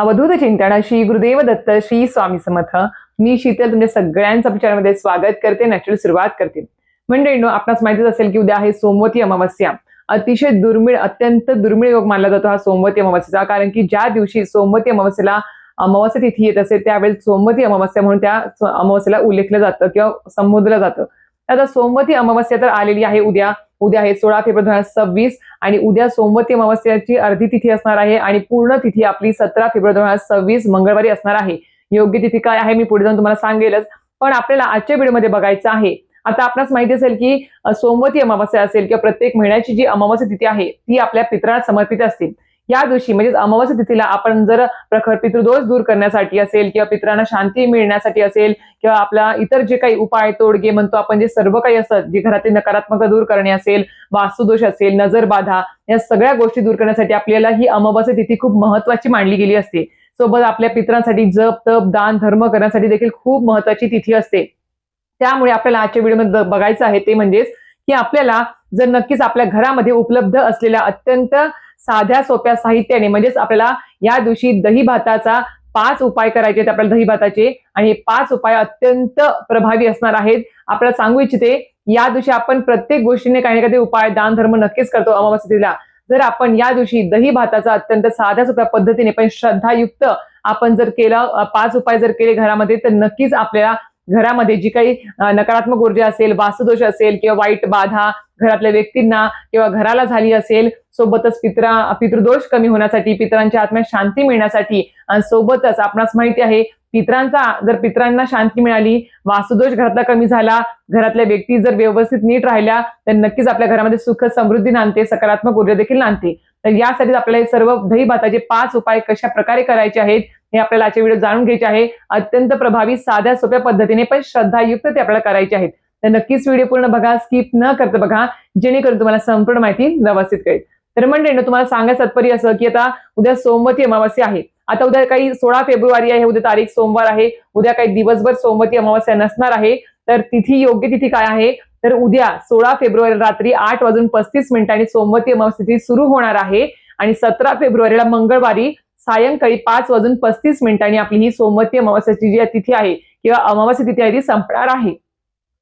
अवधूत चिंतन श्री गुरुदेव दत्त श्री स्वामी समर्थ. मी शीतल तुमच्या सगळ्यांचं विचारामध्ये स्वागत करते. नॅचरल सुरुवात करते. मंडळींनो आपणास माहितीच असेल की उद्या आहे सोमवती अमावस्या. अतिशय दुर्मिळ अत्यंत दुर्मिळ योग मानला जातो हा सोमवती अमावस्येचा. कारण की ज्या दिवशी सोमवती अमावस्येला अमावस्या तिथी येत असेल त्यावेळेस सोमवती अमावस्या म्हणून त्या अमावस्येला उल्लेखलं जातं किंवा संबोधलं जातं. आता सोमवती अमावस्या तर आलेली आहे उद्या. उद्या आहे सोळा फेब्रुवारी दोन हजार सव्वीस आणि उद्या सोमवती अमावस्याची अर्धी तिथी असणार आहे आणि पूर्ण तिथी आपली सतरा फेब्रुवारी दोन हजार सव्वीस मंगळवारी असणार आहे. योग्य तिथी काय आहे मी पुढे जाऊन तुम्हाला सांगेलच पण आपल्याला आजच्या व्हिडिओमध्ये बघायचं आहे. आता आपणास माहिती असेल की सोमवती अमावस्या असेल किंवा प्रत्येक महिन्याची जी अमावस्या तिथी आहे ती आपल्या पितरांना समर्पित असते. या दिवशी म्हणजेच अमावस्या तिथीला आपण जर प्रखर पितृदोष दूर करण्यासाठी असेल किंवा पितरांना शांती मिळण्यासाठी असेल किंवा आपला इतर जे काही उपाय तोडगे म्हणतो आपण जे सर्व काही असतात जे घरातील नकारात्मकता दूर करणे असेल वास्तुदोष असेल नजर बाधा या सगळ्या गोष्टी दूर करण्यासाठी आपल्याला ही अमावस्या तिथी खूप महत्वाची मानली गेली असते. सोबत आपल्या पितरांसाठी जप तप दान धर्म करण्यासाठी देखील खूप महत्वाची तिथी असते. त्यामुळे आपल्याला आजच्या व्हिडिओमध्ये बघायचं आहे ते म्हणजेच की आपल्याला जर नक्कीच आपल्या घरामध्ये उपलब्ध असलेल्या अत्यंत साध्या सोप्या साहित्याने म्हणजेच आपल्याला या दिवशी दही भाताचा पाच उपाय करायचे आहेत आपल्याला दही भाताचे. आणि हे पाच उपाय अत्यंत प्रभावी असणार आहेत. आपल्याला सांगू इच्छिते या दिवशी आपण प्रत्येक गोष्टीने काही ना काही उपाय दान धर्म नक्कीच करतो अमावस्येला. जर आपण या दिवशी दही भाताचा अत्यंत साध्या सोप्या पद्धतीने पण श्रद्धायुक्त आपण जर केलं पाच उपाय जर केले घरामध्ये तर नक्कीच आपल्याला घरामध्ये जी काही नकारात्मक ऊर्जा असेल वास्तुदोष असेल किंवा वाईट बाधा घरातल्या व्यक्तींना किंवा घराला झाली असेल सोबतच पित्रा पितृदोष कमी होण्यासाठी पितरांच्या आत्म्यात शांती मिळण्यासाठी आणि सोबतच आपणास माहिती आहे पितरांचा जर पितरांना शांती मिळाली वास्तुदोष घरातला कमी झाला घरातल्या व्यक्ती जर व्यवस्थित नीट राहिल्या तर नक्कीच आपल्या घरामध्ये सुख समृद्धी नांदते सकारात्मक ऊर्जा देखील नांदते. तर यासाठी आपल्याला हे सर्व दही भाताचे पाच उपाय कशा प्रकारे करायचे आहेत हे आपल्याला आजच्या व्हिडिओ जाणून घ्यायचे आहे. अत्यंत प्रभावी साध्या सोप्या पद्धतीने पण श्रद्धायुक्त ते आपल्याला करायचे आहेत. तर नक्कीच व्हिडिओ पूर्ण बघा स्किप न करता बघा जेणेकरून तुम्हाला संपूर्ण माहिती व्यवस्थित कळेल. तर मंडळीनं तुम्हाला सांगायचं तात्पर्य असं की आता उद्या सोमवती अमावस्या आहे. आता उद्या काही सोळा फेब्रुवारी आहे उद्या तारीख सोमवार आहे उद्या काही दिवसभर सोमवती अमावस्या नसणार आहे. तर तिथी योग्य तिथी काय आहे? तर उद्या सोळा फेब्रुवारी रात्री आठ वाजून पस्तीस मिनिटांनी सोमवती अमावस्या तिथी सुरू होणार आहे. आणि सतरा फेब्रुवारीला मंगळवारी सायंकाळी पाच वाजून पस्तीस मिनिटांनी आपली ही सोमवती अमावस्याची जी तिथी आहे किंवा अमावस्या तिथी आहे ती संपणार आहे.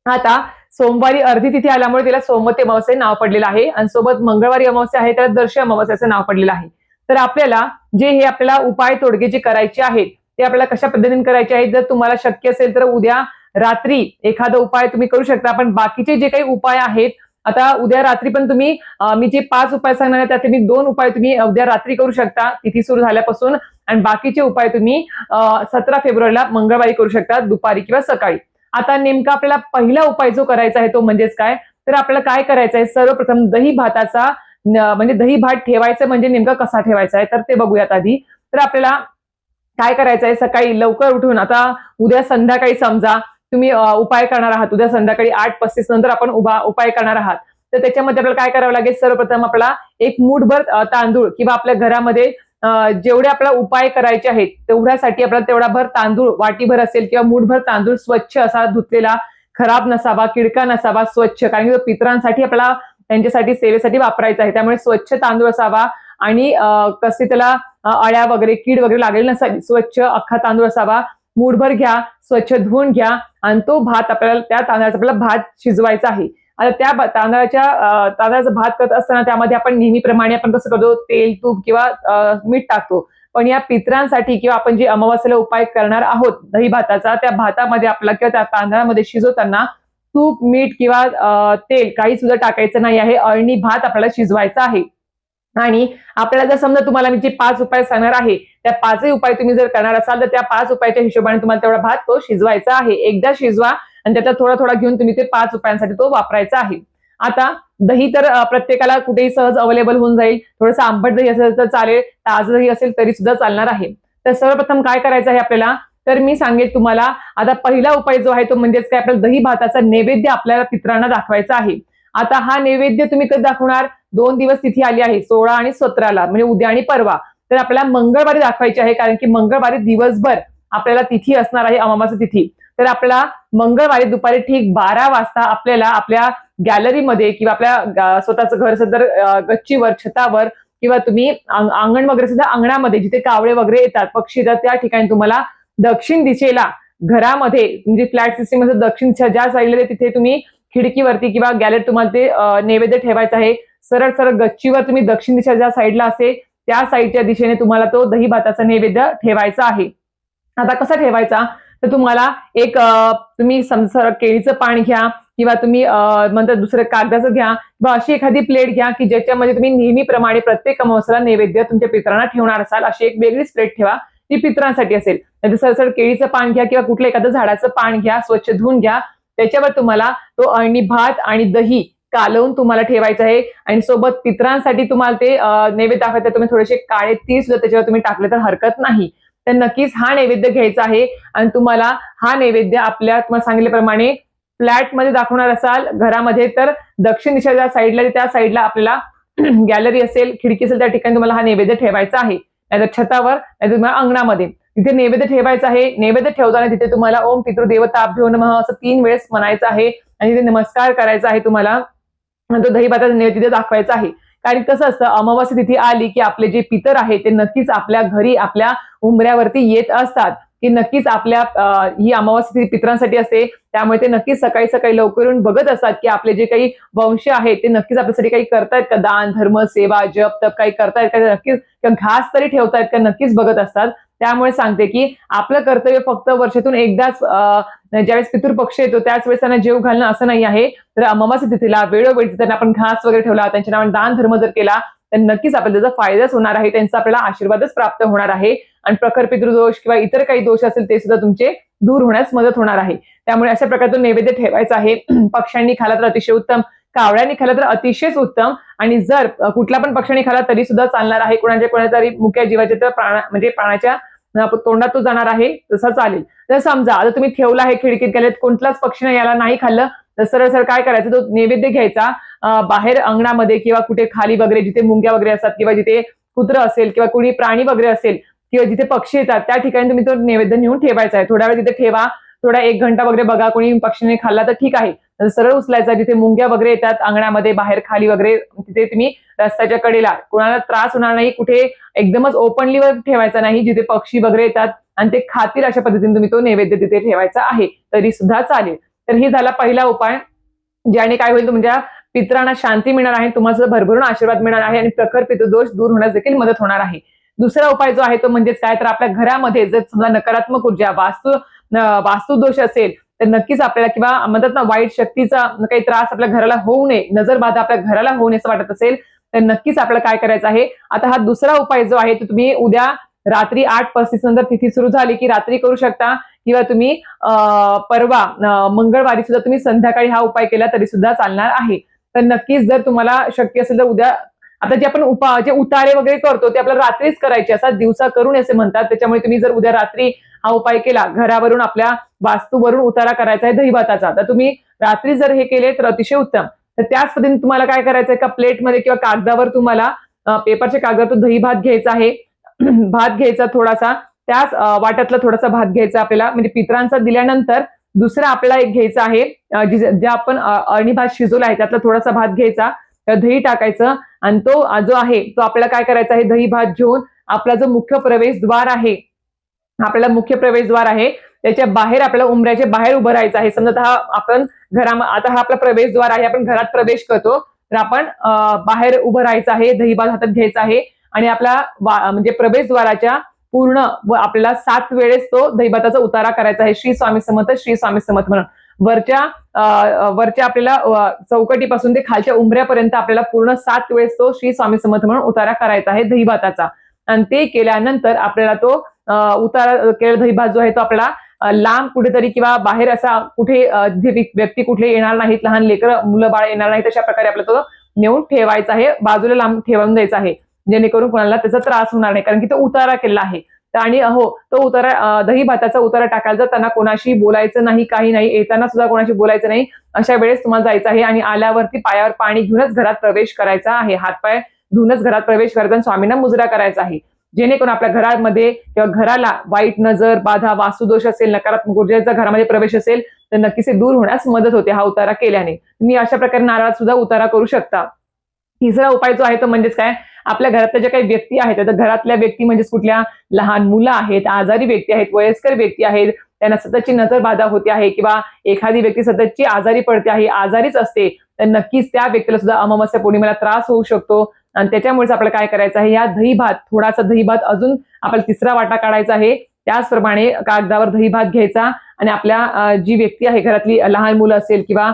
आता सोमवारी अर्धी तिथी आल्यामुळे तिला सोमवती अमावस्या नाव पडलेलं आहे. आणि सोबत मंगळवारी अमावस्या आहे त्याला दर्श अमावस्याचं नाव पडलेलं आहे. तर आपल्याला जे हे आपल्याला उपाय तोडगे जे करायचे आहेत ते आपल्याला कशा पद्धतीने करायचे आहेत जर तुम्हाला शक्य असेल तर उद्या रात्री एखादा उपाय तुम्ही करू शकता. पण बाकीचे जे काही उपाय आहेत आता उद्या रात्री पण तुम्ही मी जे पाच उपाय सांगणार आहे त्यात तुम्ही दोन उपाय तुम्ही उद्या रात्री करू शकता. तिथी सुरू झाल्यापासून आणि बाकीचे उपाय तुम्ही सतरा फेब्रुवारीला मंगळवारी करू शकता दुपारी किंवा सकाळी. आता नेमका आपल्याला पहिला उपाय जो करायचा आहे तो म्हणजेच काय? तर आपल्याला काय करायचं आहे? सर्वप्रथम दही भाताचा म्हणजे दही भात ठेवायचं म्हणजे नेमका कसा ठेवायचा आहे? तर ते बघूयात आधी. तर आपल्याला काय करायचं आहे? सकाळी लवकर उठून आता उद्या संध्याकाळी समजा तुम्ही उपाय करणार आहात. उद्या संध्याकाळी आठ पस्तीस नंतर आपण उभा उपाय करणार आहात. तर त्याच्यामध्ये आपल्याला काय करावं लागेल? सर्वप्रथम आपला एक मूठभर तांदूळ किंवा आपल्या घरामध्ये जेवढे आपल्याला उपाय करायचे आहेत तेवढ्यासाठी आपल्याला तेवढा भर तांदूळ वाटीभर असेल किंवा मूठभर तांदूळ स्वच्छ असा धुतलेला खराब नसावा किडका नसावा स्वच्छ. कारण की तो पितरांसाठी आपल्याला त्यांच्यासाठी सेवेसाठी वापरायचा आहे. त्यामुळे स्वच्छ तांदूळ असावा आणि कसे त्याला अळ्या वगैरे कीड वगैरे लागेल नसावी स्वच्छ अख्खा तांदूळ असावा. मूठभर घ्या स्वच्छ धुवून घ्या आणि तो भात आपल्याला त्या तांदळाचा आपल्याला भात शिजवायचा आहे. आता त्या तांदळाच्या तांदळाचा भात करत असताना त्यामध्ये आपण नेहमीप्रमाणे आपण कसं करतो तेल तूप किंवा मीठ टाकतो. पण या पित्रांसाठी किंवा आपण जे अमावास्याला उपाय करणार आहोत दही भाताचा त्या भातामध्ये आपला किंवा त्या तांदळामध्ये शिजवताना तूप मीठ किंवा तेल काही सुद्धा टाकायचं नाही आहे. अळणी भात आपल्याला शिजवायचा आहे. आणि आपल्याला जर समजा तुम्हाला मी जे पाच उपाय सांगणार आहे त्या पाचही उपाय तुम्ही जर करणार असाल तर त्या पाच उपायाच्या हिशोबाने तुम्हाला तेवढा भात तो शिजवायचा आहे. एकदा शिजवा आणि त्याचा थोडा थोडा घेऊन तुम्ही ते पाच उपायांसाठी तो वापरायचा आहे. आता दही तर प्रत्येकाला कुठेही सहज अवेलेबल होऊन जाईल. थोडंसं आंबट दही असेल तर चालेल ताजं दही असेल तरी सुद्धा चालणार आहे. तर सर्वप्रथम काय करायचं आहे आपल्याला? तर मी सांगेल तुम्हाला आता पहिला उपाय जो आहे तो म्हणजेच काय? आपल्याला दही भाताचा नैवेद्य आपल्याला पित्रांना दाखवायचा आहे. आता हा नैवेद्य तुम्ही कधी दाखवणार? दोन दिवस तिथी आली आहे सोळा आणि सतराला म्हणजे उद्या आणि परवा. तर आपल्याला मंगळवारी दाखवायची आहे कारण की मंगळवारी दिवसभर आपल्याला तिथी असणार आहे अमामाचा तिथी. तर आपल्याला मंगळवारी दुपारी ठीक बारा वाजता आपल्याला आपल्या गॅलरीमध्ये किंवा आपल्या स्वतःचं घर सदर गच्चीवर छतावर किंवा तुम्ही अंगण वगैरे सुद्धा अंगणामध्ये जिथे कावळे वगैरे येतात पक्षी येतात त्या ठिकाणी तुम्हाला दक्षिण दिशेला घरामध्ये म्हणजे फ्लॅट सिस्टीम दक्षिण ज्या साईडला तिथे तुम्ही खिडकीवरती किंवा गॅलरीत तुम्हाला ते नैवेद्य ठेवायचं आहे. सरळ सरळ गच्चीवर तुम्ही दक्षिण दिशा ज्या साईडला असते त्या साईडच्या दिशेने तुम्हाला तो दही भाताचा नैवेद्य ठेवायचा आहे. आता कसा ठेवायचा? तर तुम्हाला एक तुम्ही समजा केळीचं पान घ्या किंवा तुम्ही म्हणतात दुसरं कागदाचं घ्या किंवा अशी एखादी प्लेट घ्या की ज्याच्यामध्ये तुम्ही नेहमीप्रमाणे प्रत्येक अमावस्याला नैवेद्य तुमच्या पितरांना ठेवणार असाल. अशी एक वेगळीच प्लेट ठेवा ती पितरांसाठी असेल. तर सरसर केळीचं पान घ्या किंवा कुठलं एखादं झाडाचं पान घ्या स्वच्छ धुवून घ्या. त्याच्यावर तुम्हाला तो अळणी भात आणि दही कालवून तुम्हाला ठेवायचं आहे. आणि सोबत पितरांसाठी तुम्हाला ते नैवेद्य दाखवायचं तुम्ही थोडेसे काळे तीळ सुद्धा त्याच्यावर तुम्ही टाकले तर हरकत नाही. तर नक्कीच हा नैवेद्य घ्यायचा आहे. आणि तुम्हाला हा नैवेद्य आपल्या तुम्हाला सांगितल्याप्रमाणे फ्लॅटमध्ये दाखवणार असाल घरामध्ये तर दक्षिण दिशा ज्या साईडला त्या साईडला आपल्याला गॅलरी असेल खिडकी असेल त्या ठिकाणी तुम्हाला हा नैवेद्य ठेवायचा आहे. नाहीतर छतावर नाही तुम्हाला अंगणामध्ये. तिथे नैवेद्य ठेवायचं आहे नैवेद्य ठेवताना तिथे तुम्हाला ओम पितृदेवताभ्यो नमः असं तीन वेळेस म्हणायचं आहे आणि तिथे नमस्कार करायचा आहे तुम्हाला. तो दही भाताचा नैवेद्य तिथे दाखवायचा आहे. कारण कसं असतं अमावास्या तिथे आली की आपले जे पितर आहे ते नक्कीच आपल्या घरी आपल्या उंबऱ्यावरती येत असतात. की नक्कीच आपल्या ही अमावास्या पित्रांसाठी पितरांसाठी असते. त्यामुळे ते नक्कीच सकाळी सकाळी लवकर येऊन बघत असतात की आपले जे काही वंश आहेत ते नक्कीच आपल्यासाठी काही करतायत का? दान धर्म सेवा जप तप काही करतायत का? नक्कीच घास तरी ठेवतायत का? नक्कीच बघत असतात. त्यामुळे सांगते की आपलं कर्तव्य फक्त वर्षातून एकदाच अं, ज्यावेळेस पितृपक्ष येतो त्याच वेळेस त्यांना जेव घालणं असं नाही आहे. तर अमावास्या तिथीला वेळोवेळी त्यांना आपण घास वगैरे ठेवला त्यांच्या नावाने दान धर्म जर केला तर नक्कीच आपल्याला त्याचा फायदाच होणार आहे. त्यांचा आपल्याला आशीर्वादच प्राप्त होणार आहे. आणि प्रखर पितृदोष किंवा इतर काही दोष असेल ते सुद्धा तुमचे दूर होण्यास मदत होणार आहे. त्यामुळे अशा प्रकारचं नैवेद्य ठेवायचं आहे. पक्ष्यांनी खाला तर अतिशय उत्तम. कावळ्यांनी खाला तर अतिशयच उत्तम. आणि जर कुठला पण पक्ष्यांनी खाला तरी सुद्धा चालणार आहे. कोणाच्या कोणाच्या तरी मुख्या जीवाच्या तर प्राणा म्हणजे प्राण्याच्या तोंडात तो जाणार आहे. तसा चालेल. तर समजा आता तुम्ही ठेवला आहे खिडकीत गेलेत कोणत्याच पक्षीने याला नाही खाल्लं तर सरळ सर काय करायचं? तो नैवेद्य घ्यायचा. बाहेर अंगणामध्ये किंवा कुठे खाली वगैरे जिथे मुंग्या वगैरे असतात किंवा जिथे कुत्र असेल किंवा कुणी प्राणी वगैरे असेल किंवा जिथे पक्षी येतात त्या ठिकाणी तुम्ही तो नैवेद्य नेऊन ठेवायचा आहे. थोड्या वेळ तिथे ठेवा. थोडा एक घंटा वगैरे बघा कोणी पक्षीने खाल्ला तर ठीक आहे. सरळ उचलायचा जिथे मुंग्या वगैरे येतात अंगणामध्ये बाहेर खाली वगैरे तिथे तुम्ही रस्त्याच्या कडेला. कोणाला त्रास होणार नाही कुठे एकदमच ओपनली वर ठेवायचा नाही जिथे पक्षी वगैरे येतात आणि ते खातील अशा पद्धतीने तुम्ही तो नैवेद्य तिथे ठेवायचा आहे. तरी सुद्धा चालेल. तर हे झाला पहिला उपाय ज्याने काय होईल तुमच्या पित्रांना शांती मिळणार आहे तुम्हाला भरभरून आशीर्वाद मिळणार आहे आणि प्रखर पितृदोष दूर होण्यास देखील मदत होणार आहे. दुसरा उपाय जो आहे तो म्हणजेच काय? तर आपल्या घरामध्ये जर समजा नकारात्मक ऊर्जा वास्तू वास्तुदोष असेल तर नक्कीच आपल्याला किंवा म्हणतात ना वाईट शक्तीचा काही त्रास आपल्या घराला होऊ नये नजरबाधा आपल्या घराला होऊ नये असं वाटत असेल तर नक्कीच आपल्याला काय करायचं आहे? आता हा दुसरा उपाय जो आहे तो तुम्ही उद्या रात्री आठ पस्तीस नंतर तिथी सुरू झाली की रात्री करू शकता. किंवा तुम्ही परवा मंगळवारी सुद्धा तुम्ही संध्याकाळी हा उपाय केला तरी सुद्धा चालणार आहे. तर नक्कीच जर तुम्हाला शक्य असेल तर उद्या आता जे आपण उपा जे उतारे वगैरे करतो ते आपल्याला रात्रीच करायचे असतात. दिवसा करून असे म्हणतात. त्याच्यामुळे तुम्ही जर उद्या रात्री हा उपाय केला घरावरून आपल्या वास्तूवरून उतारा करायचा आहे दहीभाताचा. तर तुम्ही रात्री जर हे केले तर अतिशय उत्तम. तर त्याच पद्धतीने तुम्हाला काय करायचं आहे? का प्लेटमध्ये किंवा कागदावर तुम्हाला पेपरच्या कागदावर तो दही भात घ्यायचा आहे. भात घ्यायचा थोडासा. त्याच वाट्यातला थोडासा भात घ्यायचा आपल्याला. म्हणजे पितरांचा दिल्यानंतर दुसरा आपल्याला एक घ्यायचा आहे. जे आपण अं, अळणी भात शिजवला आहे त्यातला थोडासा भात घ्यायचा. दही टाकायचं. आणि तो जो आहे तो आपल्याला काय करायचा आहे? दही भात घेऊन आपला जो मुख्य प्रवेशद्वार आहे आपल्याला मुख्य प्रवेशद्वार आहे त्याच्या बाहेर आपल्याला उमऱ्याच्या बाहेर उभं राहायचं आहे. समजा हा आपण घरा आता हा आपला प्रवेशद्वार आहे आपण घरात प्रवेश करतो तर आपण बाहेर उभं राहायचं आहे दहीभात हातात घ्यायचा आहे आणि आपला वा- म्हणजे प्रवेशद्वाराच्या पूर्ण व आपल्याला सात वेळेस तो दहीभाताचा उतारा करायचा आहे. श्री स्वामी समर्थ श्री स्वामी समर्थ म्हणून. वरच्या वरच्या आपल्याला चौकटीपासून ते खालच्या उंबऱ्यापर्यंत आपल्याला पूर्ण सात वेळेस तो श्री स्वामी समर्थ म्हणून उतारा करायचा आहे दहीभाताचा. आणि ते केल्यानंतर आपल्याला तो उतारा केलेला दहीभात जो आहे तो आपल्याला लांब कुठेतरी किंवा बाहेर असा कुठे व्यक्ती कुठे येणार नाहीत लहान लेकर मुलं बाळ येणार नाहीत अशा प्रकारे आपल्याला तो नेऊन ठेवायचा आहे बाजूला लांब ठेवून द्यायचा आहे. जेणेकरून कोणाला त्याचा त्रास होणार नाही कारण की तो उतारा केलेला आहे. आणि अहो तो उतारा दही भाताचा उतारा टाकायला जाताना कोणाशी बोलायचं नाही काही नाही येताना सुद्धा कोणाशी बोलायचं नाही अशा वेळेस तुम्हाला जायचं आहे आणि आल्यावरती पायावर पाणी घेऊनच घरात प्रवेश करायचा आहे. हातपाय धुवूनच घरात प्रवेश करायचा आणि स्वामींना मुजरा करायचा आहे. जेणेकरून आपल्या घरामध्ये किंवा घराला वाईट नजर बाधा वास्तुदोष असेल नकारात्मक ऊर्जेचा घरामध्ये प्रवेश असेल तर नक्कीच हे दूर होण्यास मदत होते हा उतारा केल्याने. तुम्ही अशा प्रकारे नारळात सुद्धा उतारा करू शकता. तिसरा उपाय जो आहे तो म्हणजेच काय? आपल्या घरातल्या ज्या काही व्यक्ती आहेत आता घरातल्या व्यक्ती म्हणजेच कुठल्या लहान मुलं आहेत आजारी व्यक्ती आहेत वयस्कर व्यक्ती आहेत त्यांना सततची नजरबाधा होते आहे किंवा एखादी व्यक्ती सततची आजारी पडते आहे आजारीच असते तर नक्कीच त्या व्यक्तीला सुद्धा अमावस्या पौर्णिमेला त्रास होऊ शकतो. आणि त्याच्यामुळेच आपल्याला काय करायचं आहे या दही भात थोडासा दही भात अजून आपल्याला तिसरा वाटा काढायचा आहे. त्याचप्रमाणे कागदावर दही भात घ्यायचा आणि आपल्या जी व्यक्ती आहे घरातली लहान मुलं असेल किंवा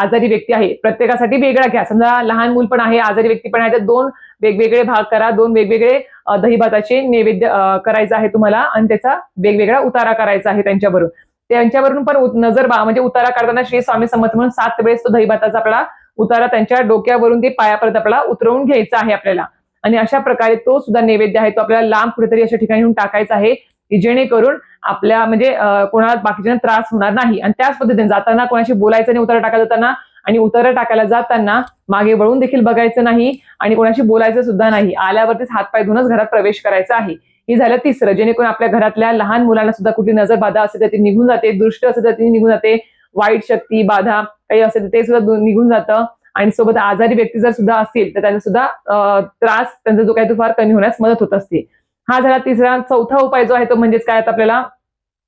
आजारी व्यक्ती आहे प्रत्येकासाठी वेगळा घ्या. समजा लहान मूल पण आहे आजारी व्यक्ती पण आहे तर दोन वेगवेगळे भाग करा. दोन वेगवेगळे दही भाताचे नैवेद्य करायचं आहे तुम्हाला आणि त्याचा वेगवेगळा उतारा करायचा आहे त्यांच्यावरून. त्यांच्यावरून पण नजर बा म्हणजे उतारा काढताना श्री स्वामी समर्थ म्हणून सात वेळेस तो दही भाताचा आपला उतारा त्यांच्या डोक्यावरून ते पायापर्यंत आपला उतरवून घ्यायचा आहे आपल्याला. आणि अशा प्रकारे तो सुद्धा नैवेद्य आहे तो आपल्याला लांब कुठेतरी अशा ठिकाणी टाकायचा आहे की जेणेकरून आपल्या म्हणजे कोणाला बाकीच्या त्रास होणार नाही. आणि त्याच पद्धतीने जाताना कोणाशी बोलायचं नाही उतारा टाकायला जाताना आणि उतारा टाकायला जाताना मागे वळून देखील बघायचं नाही आणि कोणाशी बोलायचं सुद्धा नाही. आल्यावरतीच हातपाय धुवूनच घरात प्रवेश करायचा आहे. हे झालं तिसरं. जेणेकरून आपल्या घरातल्या लहान मुलांना सुद्धा कुठली नजर बाधा असेल तर ती निघून जाते दृष्ट असेल तर ती निघून जाते. वाईट शक्ती बाधा काही असेल तर ते सुद्धा निघून जातं. आणि सोबत आजारी व्यक्ती जर सुद्धा असतील तर त्यांना सुद्धा त्रास त्यांचा जो काही तो फार कमी होण्यास मदत होत असते. हा झाला तिसरा. चौथा उपाय जो आहे तो म्हणजेच काय? आता आपल्याला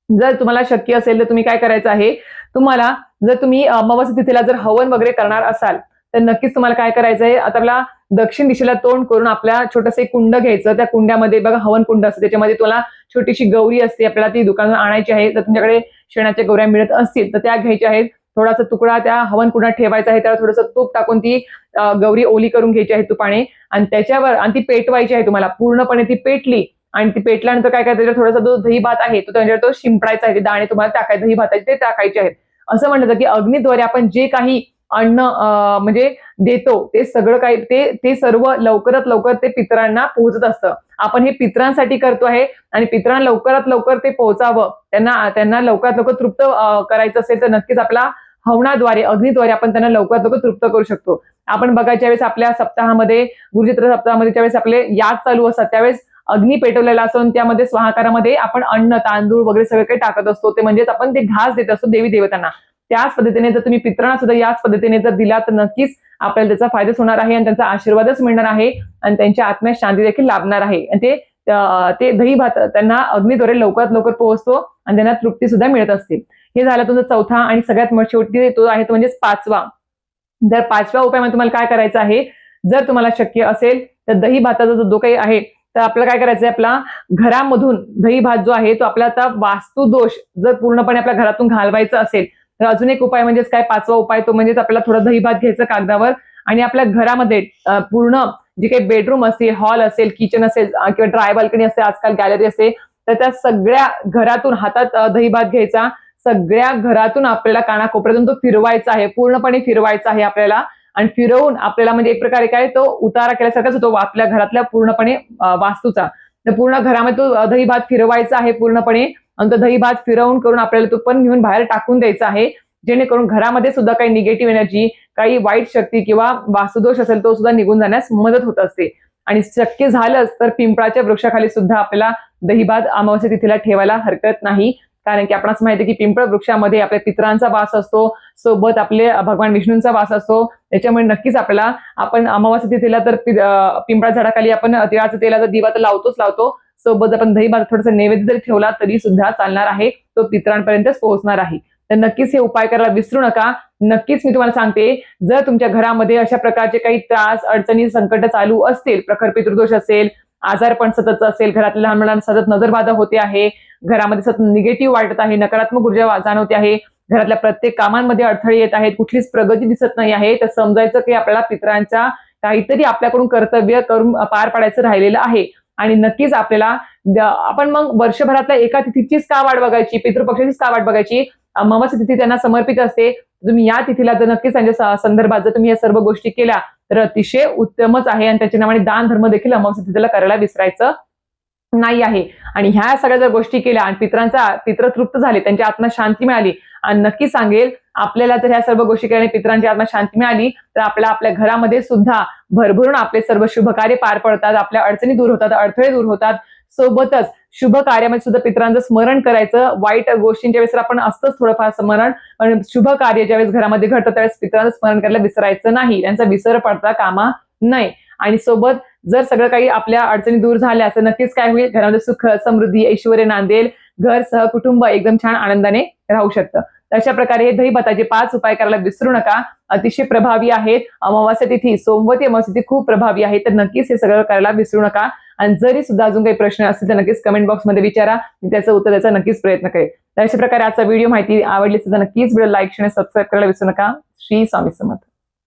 जर तुम्हाला शक्य असेल तर तुम्ही काय करायचं आहे? तुम्हाला जर तुम्ही अमावस्या तिथीला जर हवन वगैरे करणार असाल तर नक्कीच तुम्हाला काय करायचं आहे? आता आपला दक्षिण दिशेला तोंड करून आपल्या छोटंसं एक कुंड घ्यायचं त्या कुंड्यामध्ये बघा हवन कुंड असतं. त्याच्यामध्ये तुम्हाला छोटीशी गौरी असते. आपल्याला ती दुकानात आणायची आहे. जर तुमच्याकडे शेणाच्या गौऱ्या मिळत असतील तर त्या घ्यायच्या आहेत. थोडासा तुकडा त्या हवन कुंडात ठेवायचा आहे. त्याला थोडंसं तूप टाकून ती गौरी ओली करून घ्यायची आहे तुपाने. आणि त्याच्यावर आणि ती पेटवायची आहे तुम्हाला. पूर्णपणे ती पेटली आणि ती पेटल्यानंतर काय करायचं? त्याच्यावर थोडासा जो दही भात आहे तो त्याच्यावर तो शिंपडायचा आहे. ते दाणे तुम्हाला टाकायचे. दही भाताचे ते टाकायचे आहेत. असं म्हणलं जातं की अग्नीद्वारे आपण जे काही अन्न अं, म्हणजे देतो ते सगळं काही ते ते सर्व लवकरात लवकर ते पितरांना पोहोचत असतं. आपण हे पितरांसाठी करतो आहे आणि पितरांना लवकरात लवकर ते पोहोचावं. त्यांना त्यांना लवकरात लवकर तृप्त करायचं असेल तर नक्कीच आपला हवनाद्वारे अग्निद्वारे आपण त्यांना लवकरात लवकर तृप्त करू शकतो. आपण बघा ज्यावेळेस आपल्या सप्ताहामध्ये गुरुचित्र सप्ताहामध्ये ज्यावेळेस आपले याद चालू असतात त्यावेळेस अग्नी पेटवलेला असतो त्यामध्ये स्वाहाकारामध्ये आपण अन्न तांदूळ वगैरे सगळं काही टाकत असतो. ते म्हणजेच आपण ते घास देत असतो देवी देवतांना. त्याच पद्धतीने जर तुम्ही पित्रांना सुद्धा याच पद्धतीने जर दिला तर नक्कीच आपल्याला त्याचा फायदाच होणार आहे आणि त्यांचा आशीर्वादच मिळणार आहे आणि त्यांच्या आत्म्यास शांती देखील लाभणार आहे. आणि ते ते दही भात त्यांना अग्नीद्वारे लवकरात लवकर पोहोचतो आणि त्यांना तृप्ती सुद्धा मिळत असते. हे झालं तुमचा चौथा आणि सगळ्यात शेवटी तो आहे तो म्हणजेच पाचवा. जर पाचव्या उपायामध्ये म्हणजे तुम्हाला काय करायचं आहे? जर तुम्हाला शक्य असेल तर दही भाताचा जो जो काही आहे तर आपल्याला काय करायचंय आपला घरामधून दही भात जो आहे तो आपला आता वास्तू दोष जर पूर्णपणे आपल्या घरातून घालवायचा असेल तर अजून एक उपाय म्हणजेच काय? पाचवा उपाय तो म्हणजेच आपल्याला थोडं दही भात घ्यायचं कागदावर आणि आपल्या घरामध्ये पूर्ण जे काही बेडरूम असेल हॉल असेल किचन असेल किंवा ड्राय बाल्कनी असेल आजकाल गॅलरी असेल तर त्या सगळ्या घरातून हातात दही भात घ्यायचा. सगळ्या घरातून आपल्याला कानाकोपऱ्यातून तो फिरवायचा आहे पूर्णपणे फिरवायचा आहे आपल्याला. आणि फिरवून आपल्याला म्हणजे एक प्रकारे काय तो उतारा केल्यासारखाच होतो आपल्या घरातल्या पूर्णपणे वास्तूचा. तर पूर्ण घरामध्ये तो दही भात फिरवायचा आहे पूर्णपणे आणि तो दही भात फिरवून करून आपल्याला तो पण घेऊन बाहेर टाकून द्यायचा आहे. जेणेकरून घरामध्ये सुद्धा काही निगेटिव्ह एनर्जी काही वाईट शक्ती किंवा वास्तुदोष असेल तो सुद्धा निघून जाण्यास मदत होत असते. आणि शक्य झालंच तर पिंपळाच्या वृक्षाखाली सुद्धा आपल्याला दहीभात अमावस्या तिथीला ठेवायला हरकत नाही. कारण की आपणास माहिती की पिंपळ वृक्षामध्ये आपल्या पितरांचा वास असतो सोबत आपले भगवान विष्णूंचा वास असतो. त्याच्यामुळे नक्कीच आपल्याला आपण अमावास्या तिथेला तर पिंपळा झाडाखाली आपण तिळाचा तेलाचा दिवा तर लावतोच लावतो. सोबत आपण दही भात थोडासा नैवेद्य जरी ठेवला तरी सुद्धा चालणार आहे. तो पित्रांपर्यंतच पोहोचणार आहे. तर नक्कीच हे उपाय करायला विसरू नका. नक्कीच मी तुम्हाला सांगते जर तुमच्या घरामध्ये अशा प्रकारचे काही त्रास अडचणी संकट चालू असतील प्रखर पितृदोष असेल आजारपण सतत असेल घरातल्या लहान मुलांना सतत नजरबाधा होते आहे घरामध्ये सतत निगेटिव्ह वाटत आहे नकारात्मक ऊर्जा वा- जाणवते आहे घरातल्या प्रत्येक कामांमध्ये अडथळे येत आहेत कुठलीच प्रगती दिसत नाही आहे तर समजायचं की आपल्याला पित्रांच्या काहीतरी आपल्याकडून कर्तव्य करून पार पाडायचं राहिलेलं आहे. आणि नक्कीच आपल्याला आपण मग वर्षभरातल्या एका तिथीचीच का वाट बघायची पितृपक्षाचीच का वाट बघायची? अमावस्या तिथी त्यांना समर्पित असते. तुम्ही या तिथीला जर नक्कीच त्यांच्या संदर्भात जर तुम्ही या सर्व गोष्टी केल्या तर अतिशय उत्तमच आहे. आणि त्याच्याप्रमाणे दान धर्म देखील अमावस्या तिथीला करायला विसरायचं नाही आहे. आणि ह्या सगळ्या जर गोष्टी केल्या आणि पितरांचा पित्र तृप्त झाले त्यांची आत्मा शांती मिळाली आणि नक्की सांगेल आपल्याला जर ह्या सर्व गोष्टी केल्याने पित्रांची आत्मा शांती मिळाली तर आपल्या आपल्या घरामध्ये सुद्धा भरभरून आपले सर्व शुभ कार्य पार पडतात आपल्या अडचणी दूर होतात अडथळे दूर होतात. सोबतच शुभ कार्यामध्ये सुद्धा पितरांचं स्मरण करायचं. वाईट गोष्टींच्या वेळेस आपण असतंच थोडंफार स्मरण पण शुभ कार्य ज्यावेळेस घरामध्ये घडतं त्यावेळेस पितरांचं स्मरण करायला विसरायचं नाही. त्यांचा विसर पडता कामा नाही आणि सोबत जर सगळं काही आपल्या अडचणी दूर झाल्या तर नक्कीच काय होईल? घरामध्ये सुख समृद्धी ऐश्वर नांदेल घर सह कुटुंब एकदम छान आनंदाने राहू शकतं. तर अशा प्रकारे हे दही भाताचे पाच उपाय करायला विसरू नका. अतिशय प्रभावी आहेत. अमावास्या तिथी सोमवती अमावस्या तिथी खूप प्रभावी आहे. तर नक्कीच हे सगळं करायला विसरू नका. आणि जरी सुद्धा अजून काही प्रश्न असतील तर नक्कीच कमेंट बॉक्समध्ये विचारा. मी त्याचं उत्तर द्यायचा नक्कीच प्रयत्न करेल तर अशा प्रकारे आजचा व्हिडिओ माहिती आवडली सुद्धा नक्कीच व्हिडिओ लाईक शेअर सबस्क्राईब करायला विसरू नका. श्री स्वामी समर्थ.